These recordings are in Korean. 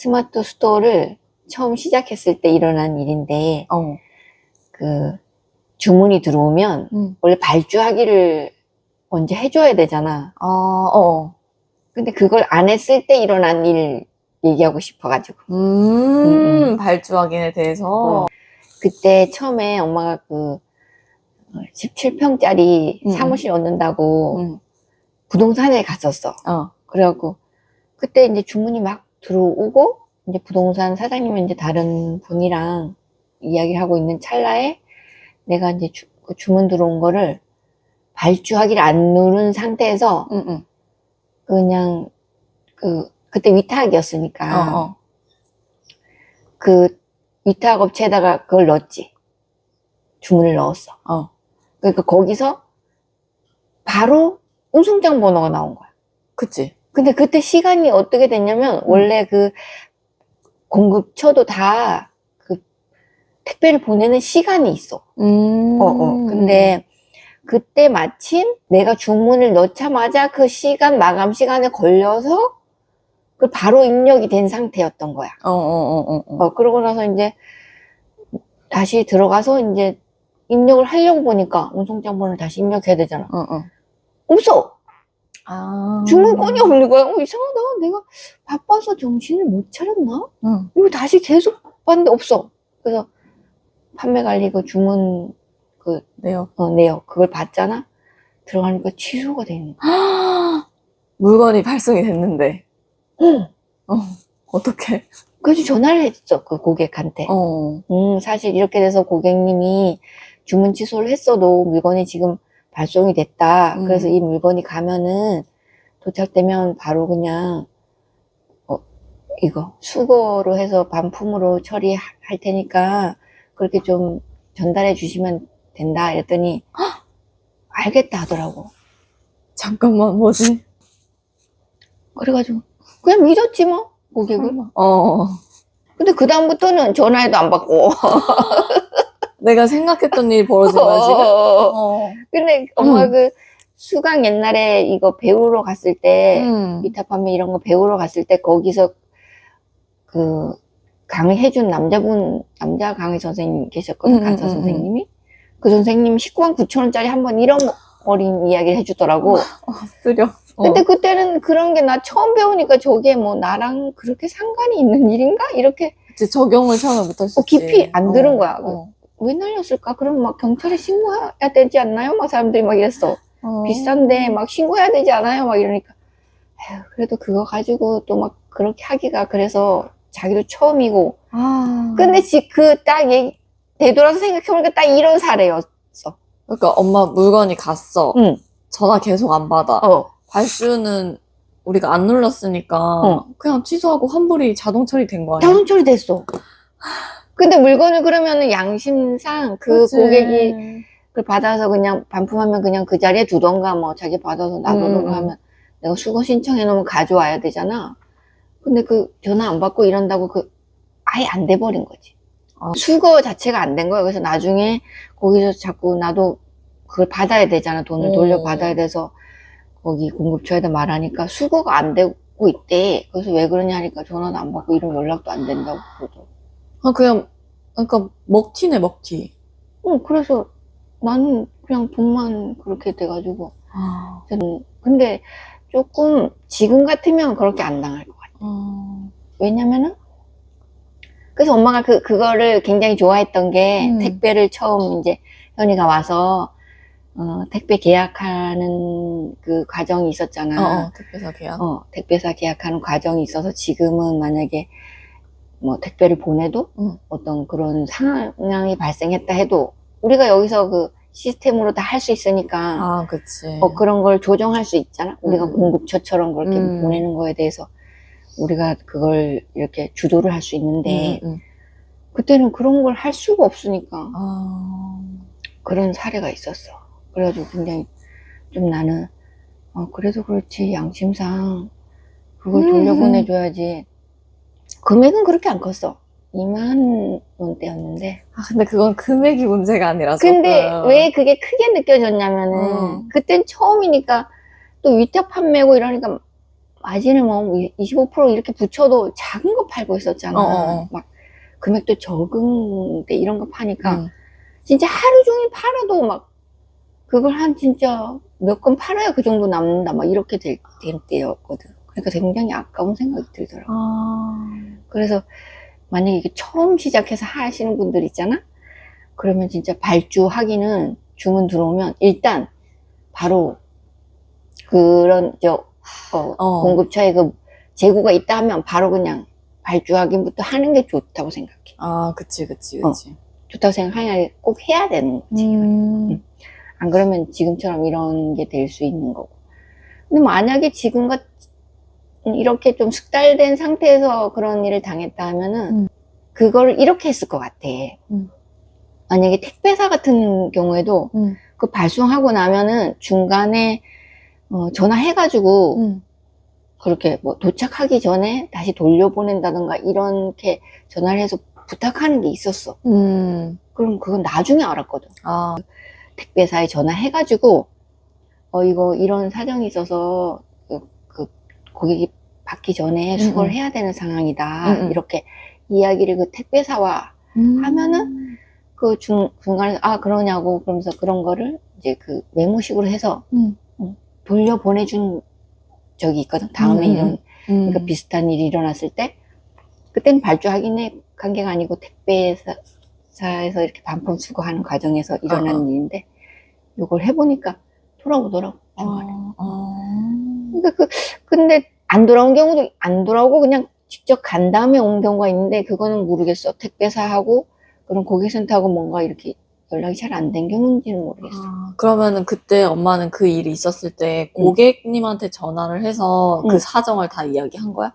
스마트 스토어를 처음 시작했을 때 일어난 일인데, 어. 그, 주문이 들어오면, 음. 원래 발주하기를 먼저 해줘야 되잖아. 아, 어. 근데 그걸 안 했을 때 일어난 일 얘기하고 싶어가지고. 음, 발주 확인에 대해서. 어. 그때 처음에 엄마가 그, 17평짜리 음. 사무실 얻는다고 음. 부동산에 갔었어. 어. 그래갖고, 그때 이제 주문이 막 들어오고, 이제 부동산 사장님은 이제 다른 분이랑 이야기를 하고 있는 찰나에 내가 이제 주, 그 주문 들어온 거를 발주하기를 안 누른 상태에서 응, 응. 그냥 그, 그때 위탁이었으니까 어, 어. 그 위탁 업체에다가 그걸 넣었지. 주문을 넣었어. 어. 그러니까 거기서 바로 운송장 번호가 나온 거야. 그치. 근데 그때 시간이 어떻게 됐냐면 원래 그 공급처도 다 그 택배를 보내는 시간이 있어. 음. 어, 어. 근데 그때 마침 내가 주문을 넣자마자 그 시간 마감 시간에 걸려서 그 바로 입력이 된 상태였던 거야. 어, 어, 어, 어. 어. 어, 그러고 나서 이제 다시 들어가서 이제 입력을 하려고 보니까 운송장 번호를 다시 입력해야 되잖아. 어, 어. 없어! 아. 주문권이 없는 거야. 어, 이상하다. 내가 바빠서 정신을 못 차렸나? 응. 이거 다시 계속 봤는데 없어. 그래서 판매 관리 그 주문 그 네요. 어, 내역 그걸 봤잖아. 들어가니까 취소가 돼 있는 거야. 물건이 발송이 됐는데. 어. 어. 어떡해. 그래서 전화를 했어 그 고객한테. 어. 음 사실 이렇게 돼서 고객님이 주문 취소를 했어도 물건이 지금 발송이 됐다. 음. 그래서 이 물건이 가면은 도착되면 바로 그냥 어, 이거 수거로 해서 반품으로 처리할 테니까 그렇게 좀 전달해 주시면 된다. 이랬더니 알겠다 하더라고. 잠깐만, 뭐지? 그래가지고 그냥 믿었지 뭐 고객을. 어. 근데 그 다음부터는 전화해도 안 받고. 내가 생각했던 일이 벌어진 거야, 지금? 어. 근데 엄마 음. 그 수강 옛날에 이거 배우러 갔을 때 음. 미타 판매 이런 거 배우러 갔을 때 거기서 그 강의해준 남자분 남자 강의 선생님 계셨거든 음, 강사 음, 음, 선생님이 그 선생님 19만 9천 원짜리 한 번 이런 어린 이야기를 해주더라고. 어, 쓰려. 어. 근데 그때는 그런 게 나 처음 배우니까 저게 뭐 나랑 그렇게 상관이 있는 일인가 이렇게 이제 적용을 처음에 못했었지. 어, 깊이 안 들은 거야. 어. 왜 날렸을까? 그럼 막 경찰에 신고해야 되지 않나요? 막 사람들이 막 이랬어. 어. 비싼데 막 신고해야 되지 않아요? 막 이러니까 에휴, 그래도 그거 가지고 또 막 그렇게 하기가 그래서 자기도 처음이고 아. 근데 그딱 얘기 되돌아서 생각해보니까 딱 이런 사례였어 그러니까 엄마 물건이 갔어. 응. 전화 계속 안 받아. 어 발주는 우리가 안 눌렀으니까 어. 그냥 취소하고 환불이 자동 처리된 거 아니야? 자동 처리됐어 근데 물건을 그러면은 양심상 그 그치. 고객이 그걸 받아서 그냥 반품하면 그냥 그 자리에 두던가 뭐 자기 받아서 놔두던가 음. 하면 내가 수거 신청해 놓으면 가져와야 되잖아. 근데 그 전화 안 받고 이런다고 그 아예 안 돼 버린 거지. 아. 수거 자체가 안 된 거야. 그래서 나중에 거기서 자꾸 나도 그걸 받아야 되잖아. 돈을 어. 돌려 받아야 돼서 거기 공급처에다 말하니까 수거가 안 되고 있대. 그래서 왜 그러냐 하니까 전화도 안 받고 이런 연락도 안 된다고 그러더라고. 아, 그냥, 그러니까 먹튀네, 먹튀. 어, 그래서 나는 그냥 돈만 그렇게 돼가지고. 아. 저는 근데 조금 지금 같으면 그렇게 안 당할 것 같아. 어. 왜냐면은 그래서 엄마가 그 그거를 굉장히 좋아했던 게 음. 택배를 처음 이제 현이가 와서 어, 택배 계약하는 그 과정이 있었잖아. 어, 어, 택배사 계약. 어, 택배사 계약하는 과정이 있어서 지금은 만약에 뭐 택배를 보내도 응. 어떤 그런 상황이 발생했다 해도 우리가 여기서 그 시스템으로 다 할 수 있으니까 아, 그치. 어, 그런 걸 조정할 수 있잖아. 우리가 음. 공급처처럼 그렇게 음. 보내는 거에 대해서 우리가 그걸 이렇게 주도를 할 수 있는데, 음, 음. 그때는 그런 걸 할 수가 없으니까 아. 그런 사례가 있었어. 그래가지고 굉장히 좀 나는, 어, 그래도 그렇지, 양심상 그걸 음. 돌려보내줘야지. 금액은 그렇게 안 컸어. 2만 원대였는데. 아, 근데 그건 금액이 문제가 아니라서. 근데 왜 그게 크게 느껴졌냐면은, 음. 그땐 처음이니까 또 위탁 판매고 이러니까 마진을 뭐 25% 이렇게 붙여도 작은 거 팔고 있었잖아. 어, 어, 어. 막 금액도 적은데 이런 거 파니까 음. 진짜 하루 종일 팔아도 막 그걸 한 진짜 몇 건 팔아야 그 정도 남는다 막 이렇게 될, 될 때였거든. 그러니까 굉장히 아까운 생각이 들더라고. 아. 그래서 만약에 이게 처음 시작해서 하시는 분들 있잖아? 그러면 진짜 발주하기는 주문 들어오면 일단 바로 그런 저 어, 어. 공급처에 그 재고가 있다 하면 바로 그냥 발주하기부터 하는 게 좋다고 생각해. 아, 그치, 그치, 어. 그치. 좋다고 생각하냐 꼭 해야 되는 거지. 음. 안 그러면 지금처럼 이런 게 될 수 있는 거고. 근데 만약에 지금 같 이렇게 좀 숙달된 상태에서 그런 일을 당했다 하면은 음. 그걸 이렇게 했을 것 같아. 음. 만약에 택배사 같은 경우에도 음. 그 발송하고 나면은 중간에 어, 전화해가지고 음. 그렇게 뭐 도착하기 전에 다시 돌려보낸다든가 이렇게 전화를 해서 부탁하는 게 있었어. 음. 그럼 그건 나중에 알았거든. 아, 택배사에 전화해가지고 어 이거 이런 사정이 있어서 고객이 받기 전에 수거를 음, 음. 해야 되는 상황이다 음, 음. 이렇게 이야기를 그 택배사와 음. 하면은 그 중, 중간에 아 그러냐고 그러면서 그런 거를 이제 그 메모식으로 해서 음. 어, 돌려 보내준 적이 있거든 다음에 음, 이런 음. 그러니까 비슷한 일이 일어났을 때 그때는 발주 확인의 관계가 아니고 택배사에서 이렇게 반품 수거하는 과정에서 일어난 어, 어. 일인데 이걸 해보니까 돌아오더라고 중간에. 아, 아. 그러니까 그 근데 안 돌아온 경우도 안 돌아오고 그냥 직접 간 다음에 온 경우가 있는데 그거는 모르겠어 택배사하고 그런 고객센터하고 뭔가 이렇게 연락이 잘 안 된 경우인지는 모르겠어. 아, 그러면은 그때 엄마는 그 일이 있었을 때 고객님한테 전화를 해서 그 응. 사정을 다 이야기한 거야?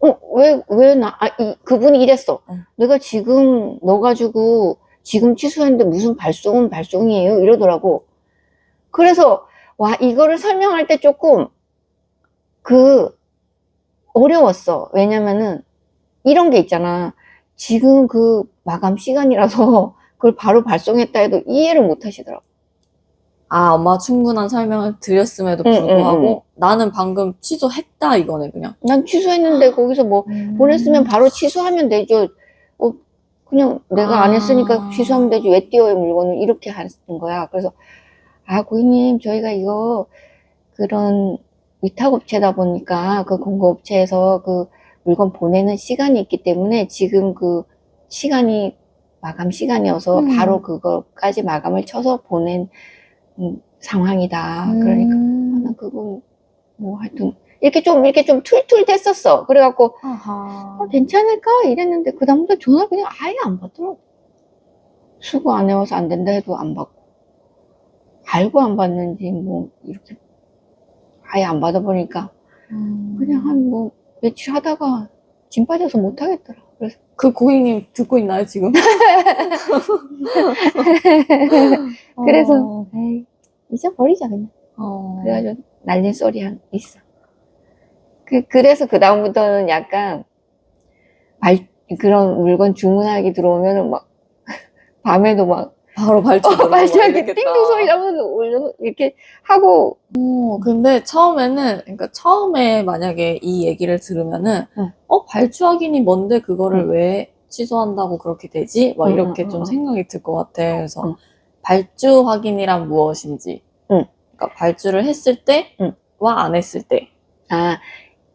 어, 왜, 왜 나, 아, 이, 그분이 이랬어. 응. 내가 지금 넣어가지고 지금 취소했는데 무슨 발송은 발송이에요? 이러더라고. 그래서, 와, 이거를 설명할 때 조금 그, 어려웠어. 왜냐면은 이런 게 있잖아. 지금 그 마감 시간이라서 그걸 바로 발송했다 해도 이해를 못 하시더라고. 아, 엄마 충분한 설명을 드렸음에도 응, 불구하고 응, 응. 나는 방금 취소했다 이거네 그냥. 난 취소했는데 거기서 뭐 보냈으면 바로 취소하면 되죠. 어, 그냥 내가 안 했으니까 아. 취소하면 되지. 왜 띄워요, 물건을. 이렇게 하는 거야. 그래서, 아, 고객님, 저희가 이거, 그런 위탁업체다 보니까 그 공급업체에서 그 물건 보내는 시간이 있기 때문에 지금 그 시간이 마감 시간이어서 음. 바로 그거까지 마감을 쳐서 보낸 음, 상황이다. 그러니까, 음. 나 그거, 뭐 하여튼, 이렇게 좀, 이렇게 좀 툴툴 됐었어. 그래갖고. 어, 괜찮을까? 이랬는데, 그 다음부터 전화 그냥 아예 안 받더라고. 수고 안 해와서 안 된다 해도 안 받고. 알고 안 받는지, 뭐, 이렇게, 아예 안 받아보니까, 음. 그냥 한 뭐, 며칠 하다가, 짐 빠져서 못 하겠더라. 그래서, 그 고객님 듣고 있나요 지금? 그래서, 어. 에이, 잊어버리자, 그냥. 어. 그래가지고, 날린 소리 한, 있어. 그, 그래서 그 다음부터는 약간, 발, 그런 물건 주문하기 들어오면은 막, 밤에도 막, 바로 발주. 어, 발주하기 띵동 소리 나면서 올려 이렇게 하고 어, 근데 처음에는, 그러니까 처음에 만약에 이 얘기를 들으면은, 응. 어, 발주 확인이 뭔데 그거를 응. 왜 취소한다고 그렇게 되지? 막 응, 이렇게 응, 좀 응, 생각이 들 것 같아. 그래서 응. 발주 확인이란 무엇인지. 응. 그러니까 발주를 했을 때, 응. 와안 했을 때. 아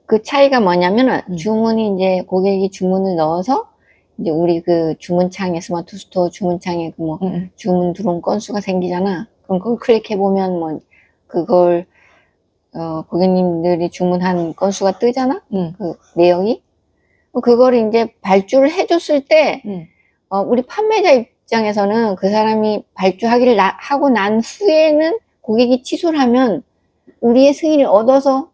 그 차이가 뭐냐면은 음. 주문이 이제 고객이 주문을 넣어서 이제 우리 그 주문창에 스마트 스토어 주문창에 그뭐 응. 주문 들어온 건수가 생기잖아. 그럼 그걸 클릭해 보면 뭐 그걸 어 고객님들이 주문한 건수가 뜨잖아. 응. 그 내역이 그걸 이제 발주를 해줬을 때 응. 어, 우리 판매자 입장에서는 그 사람이 발주하기를 나- 하고 난 후에는 고객이 취소를 하면 우리의 승인을 얻어서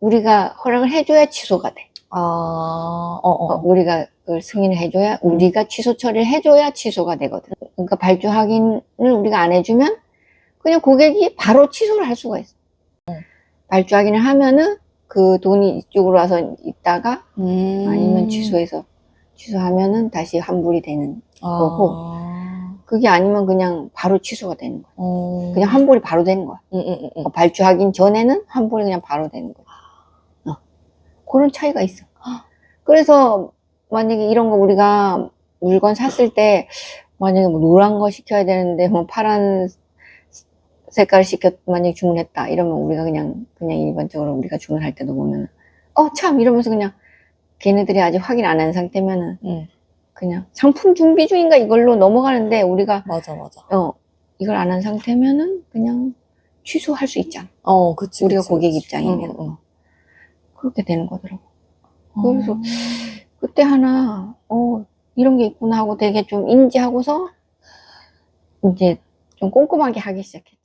우리가 허락을 해줘야 취소가 돼. 아, 어, 어. 어, 우리가 그걸 승인을 해줘야, 우리가 취소 처리를 해줘야 취소가 되거든. 그러니까 발주 확인을 우리가 안 해주면 그냥 고객이 바로 취소를 할 수가 있어. 발주 확인을 하면은 그 돈이 이쪽으로 와서 있다가 음. 아니면 취소해서 취소하면은 다시 환불이 되는. 거고. 아. 그게 아니면 그냥 바로 취소가 되는 거야. 어. 그냥 환불이 바로 되는 거야. 응, 응, 응, 응. 어, 발주 확인 전에는 환불이 그냥 바로 되는 거야. 어. 그런 차이가 있어. 그래서 만약에 이런 거 우리가 물건 샀을 때 만약에 뭐 노란 거 시켜야 되는데 뭐 파란 색깔 시켰 만약에 주문했다 이러면 우리가 그냥 그냥 일반적으로 우리가 주문할 때도 보면 어 참 이러면서 그냥 걔네들이 아직 확인 안 한 상태면은 응. 그냥 상품 준비 중인가 이걸로 넘어가는데 우리가 맞아, 맞아. 어 이걸 안 한 상태면은 그냥 취소할 수 있잖아. 어, 그치. 우리가 그치, 고객 그치. 입장이면 응, 응. 그렇게 되는 거더라고. 응. 그래서 그때 하나 어 이런 게 있구나 하고 되게 좀 인지하고서 이제 좀 꼼꼼하게 하기 시작했지.